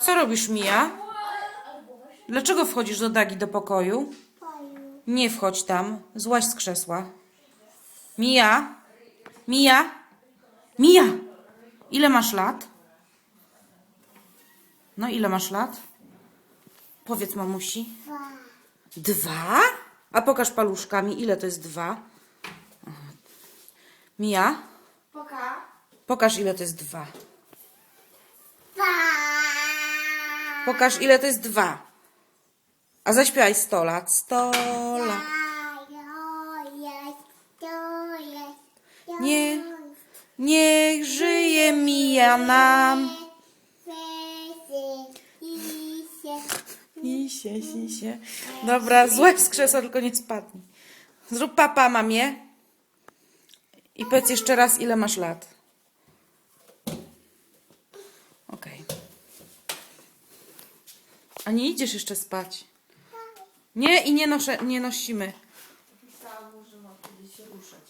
Co robisz, Mija? Dlaczego wchodzisz do Dagi do pokoju? Nie wchodź tam. Złaź z krzesła. Mija? Mija? Mija! Ile masz lat? No, ile masz lat? Powiedz mamusi. Dwa? A pokaż paluszkami, ile to jest dwa. Aha. Mija? Poka. Pokaż, ile to jest dwa. Pokaż, ile to jest dwa. A zaśpiewaj 100 lat. 100 lat. Nie. Niech żyje mija nam. Sisie, sisie. Dobra, złe z krzesła, tylko nie spadnij. Zrób papa mamie. I powiedz jeszcze raz, ile masz lat. Okej. A nie idziesz jeszcze spać? Nie i nie, noszę, nie nosimy. Że ma kiedyś ruszać.